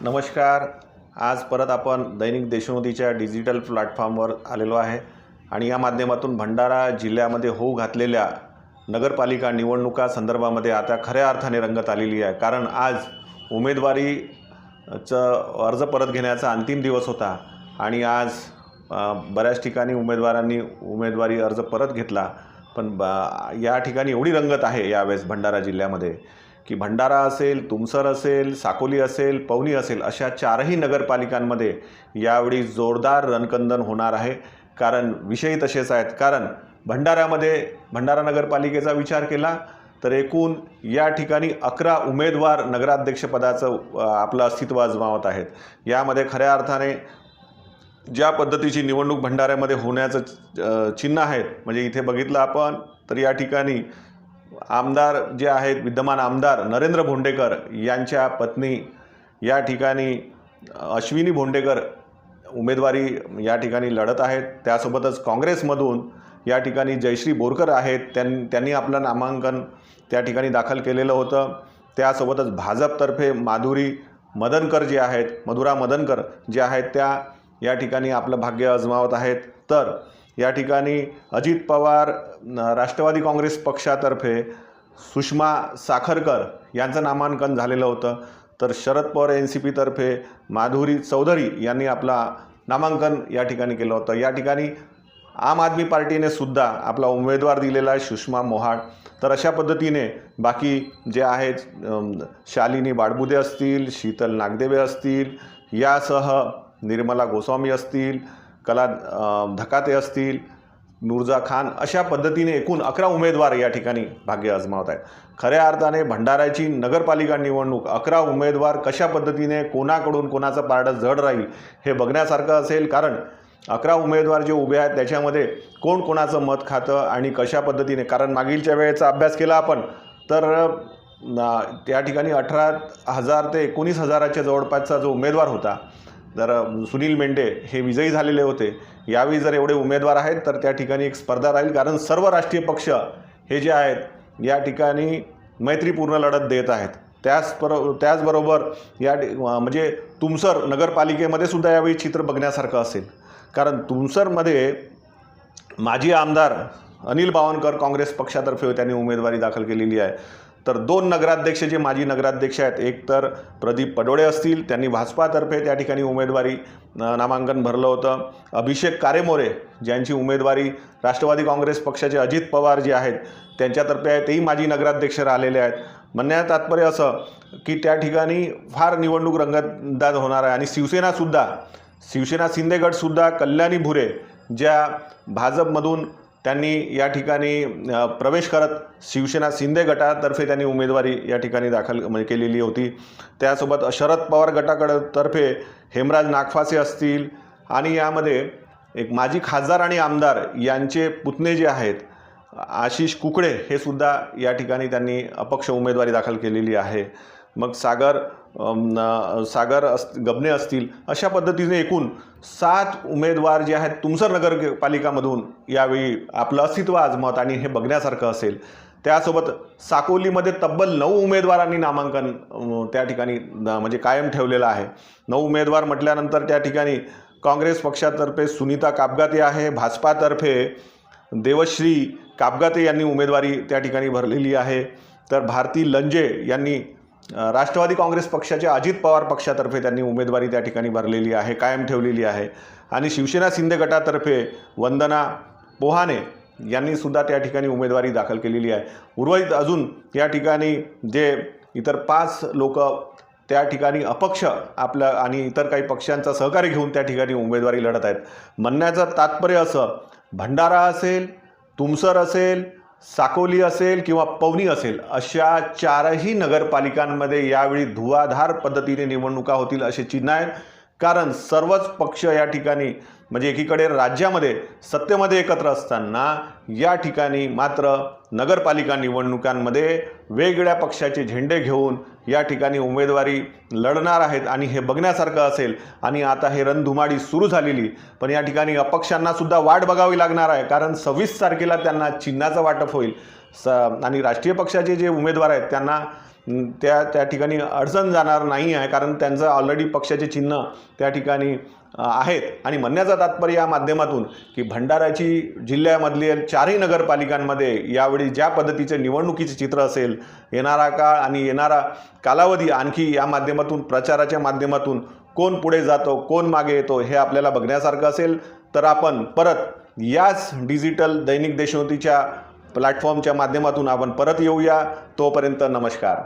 नमस्कार. आज परत आपण दैनिक देशोमतीच्या डिजिटल प्लॅटफॉर्मवर आलेलो आहे आणि या माध्यमातून भंडारा जिल्ह्यामध्ये होऊ घातलेल्या नगरपालिका निवडणुका संदर्भामध्ये आता खऱ्या अर्थाने रंगत आलेली आहे. कारण आज उमेदवारीचं अर्ज परत घेण्याचा अंतिम दिवस होता आणि आज बऱ्याच ठिकाणी उमेदवारांनी उमेदवारी अर्ज परत घेतला. पण ब या ठिकाणी एवढी रंगत आहे यावेळेस भंडारा जिल्ह्यामध्ये. की भंडारा असेल तुमसर असेल साकोली असेल पवनी असेल अशा चारही नगरपालिकांमध्ये यावेळी जोरदार रणकंदन होणार आहे. कारण विषय तसेच आहेत. कारण भंडाऱ्यामध्ये भंडारा नगरपालिकेचा विचार केला तर एकूण या ठिकाणी अकरा उमेदवार नगराध्यक्षपदाचं आपलं अस्तित्व अजमावत आहेत. यामध्ये खऱ्या अर्थाने ज्या पद्धतीची निवडणूक भंडाऱ्यामध्ये होण्याचं चिन्ह आहेत म्हणजे इथे बघितलं आपण तर या ठिकाणी आमदार जे आहेत विद्यमान आमदार नरेंद्र भोंडेकर यांच्या पत्नी या ठिकाणी अश्विनी भोंडेकर उमेदवारी या ठिकाणी लढत आहेत. त्यासोबतच काँग्रेसमधून या ठिकाणी जयश्री बोरकर आहेत. त्यां त्यांनी आपलं नामांकन त्या ठिकाणी दाखल केलेलं होतं. त्यासोबतच भाजपतर्फे माधुरी मदनकर जे आहेत मधुरा मदनकर जे आहेत त्या या ठिकाणी आपलं भाग्य अजमावत आहेत. तर या ठिकाणी अजित पवार राष्ट्रवादी काँग्रेस पक्षातर्फे सुषमा साखरकर यांचं नामांकन झालेलं होतं. तर शरद पवार एन सी पीतर्फे माधुरी चौधरी यांनी आपला नामांकन या ठिकाणी केलं होतं. या ठिकाणी आम आदमी पार्टीने सुद्धा आपला उमेदवार दिलेला आहे सुषमा मोहाड. तर अशा पद्धतीने बाकी जे आहेत शालिनी बाडबुदे असतील शीतल नागदेवे असतील यासह निर्मला गोस्वामी असतील कला धकाते असतील नूरजा खान अशा पद्धतीने एकूण अकरा उमेदवार या ठिकाणी भाग्य अजमावत आहेत. खऱ्या अर्थाने भंडाऱ्याची नगरपालिका निवडणूक अकरा उमेदवार कशा पद्धतीने कोणाकडून कोणाचं पारडं जड राहील हे बघण्यासारखं असेल कारण अकरा उमेदवार जे उभे आहेत त्याच्यामध्ये कोण कोणाचं मत खातं आणि कशा पद्धतीने कारण मागीलच्या वेळेचा अभ्यास केला आपण तर त्या ठिकाणी अठरा हजार ते एकोणीस हजाराच्या जवळपासचा जो उमेदवार होता जर सुनील मेंढे हे विजयी झालेले होते. यावेळी जर एवढे उमेदवार आहेत तर त्या ठिकाणी एक स्पर्धा राहील. कारण सर्व राष्ट्रीय पक्ष हे जे आहेत या ठिकाणी मैत्रीपूर्ण लढत देत आहेत. त्याचबरो त्याचबरोबर या म्हणजे तुमसर नगरपालिकेमध्ये सुद्धा यावेळी चित्र बघण्यासारखं असेल. कारण तुमसरमध्ये माजी आमदार अनिल बावनकर काँग्रेस पक्षातर्फे त्यांनी उमेदवारी दाखल केलेली आहे. तर दोन नगराध्यक्ष जे माजी नगराध्यक्ष आहेत एक तर प्रदीप पडोळे असतील त्यांनी भाजपातर्फे त्या ठिकाणी उमेदवारी नामांकन भरलं होतं. अभिषेक कारेमोरे ज्यांची उमेदवारी राष्ट्रवादी काँग्रेस पक्षाचे अजित पवार जे आहेत त्यांच्यातर्फे आहे तेही माजी नगराध्यक्ष राहिलेले आहेत. म्हणण्याचं तात्पर्य असं की त्या ठिकाणी फार निवडणूक रंगतदार होणार आहे. आणि शिवसेनासुद्धा शिवसेना शिंदेगडसुद्धा कल्याणी भुरे ज्या भाजपमधून त्यांनी या ठिकाणी प्रवेश करत शिवसेना शिंदे गटातर्फे त्यांनी उमेदवारी या ठिकाणी दाखल म्हणजे केलेली होती. त्यासोबत शरद पवार गटाकडे तर्फे हेमराज नागफासे असतील आणि यामध्ये एक माजी खासदार आणि आमदार यांचे पुतणे जे आहेत आशिष कुकडे हे सुद्धा या ठिकाणी त्यांनी अपक्ष उमेदवारी दाखल केलेली आहे. मग सागर सागर अस गबने असतील अशा पद्धतीने एकूण सात उमेदवार जे आहेत तुमसर नगरपालिकामधून यावेळी आपलं अस्तित्व आजमत आणि हे बघण्यासारखं असेल. त्यासोबत साकोलीमध्ये तब्बल नऊ उमेदवारांनी नामांकन त्या ठिकाणी म्हणजे कायम ठेवलेलं आहे. नऊ उमेदवार म्हटल्यानंतर त्या ठिकाणी काँग्रेस पक्षातर्फे सुनीता कापगाते आहे भाजपातर्फे देवश्री कापगाते यांनी उमेदवारी त्या ठिकाणी भरलेली आहे. तर भारती लंजे यांनी राष्ट्रवादी काँग्रेस पक्षाच्या अजित पवार पक्षातर्फे त्यांनी उमेदवारी त्या ठिकाणी भरलेली आहे कायम ठेवलेली आहे. आणि शिवसेना शिंदे गटातर्फे वंदना पोहाने यांनी सुद्धा त्या ठिकाणी उमेदवारी दाखल केलेली आहे. उर्वरित अजून या ठिकाणी जे इतर पाच लोक त्या ठिकाणी अपक्ष आपल्या आणि इतर काही पक्षांचा सहकार्य घेऊन त्या ठिकाणी उमेदवारी लढत आहेत. म्हणण्याचं तात्पर्य असं भंडारा असेल तुमसर असेल साकोली असेल किंवा पवनी असेल अशा चारही नगरपालिकांमध्ये यावेळी धुवाधार पद्धतीने निवडणुका होतील असे चिन्ह आहेत. कारण सर्वच पक्ष या ठिकाणी म्हणजे एकीकडे राज्यामध्ये सत्तेमध्ये एकत्र असताना या ठिकाणी मात्र नगरपालिका निवडणुकांमध्ये वेगवेगळ्या पक्षाचे झेंडे घेऊन या ठिकाणी उमेदवारी लढणार आहेत आणि हे बघण्यासारखं असेल. आणि आता हे रणधुमाडी सुरू झालेली पण या ठिकाणी अपक्षांना सुद्धा वाट बघावी लागणार आहे कारण सव्वीस तारखेला त्यांना चिन्हाचं वाटप होईल. स आणि राष्ट्रीय पक्षाचे जे उमेदवार आहेत त्यांना त्या त्या ठिकाणी अडचण जाणार नाही आहे कारण त्यांचं ऑलरेडी पक्षाचे चिन्ह त्या ठिकाणी आहेत. आणि म्हणण्याचा तात्पर्य या माध्यमातून की भंडाऱ्याची जिल्ह्यामधली चारही नगरपालिकांमध्ये यावेळी ज्या पद्धतीचे निवडणुकीचे चित्र असेल येणारा काळ आणि येणारा कालावधी आणखी या माध्यमातून प्रचाराच्या माध्यमातून कोण पुढे जातो कोण मागे येतो हे आपल्याला बघण्यासारखं असेल तर आपण परत याच डिजिटल दैनिक देशोन्नतीच्या प्लॅटफॉर्मच्या माध्यमातून आपण परत येऊया. तोपर्यंत नमस्कार.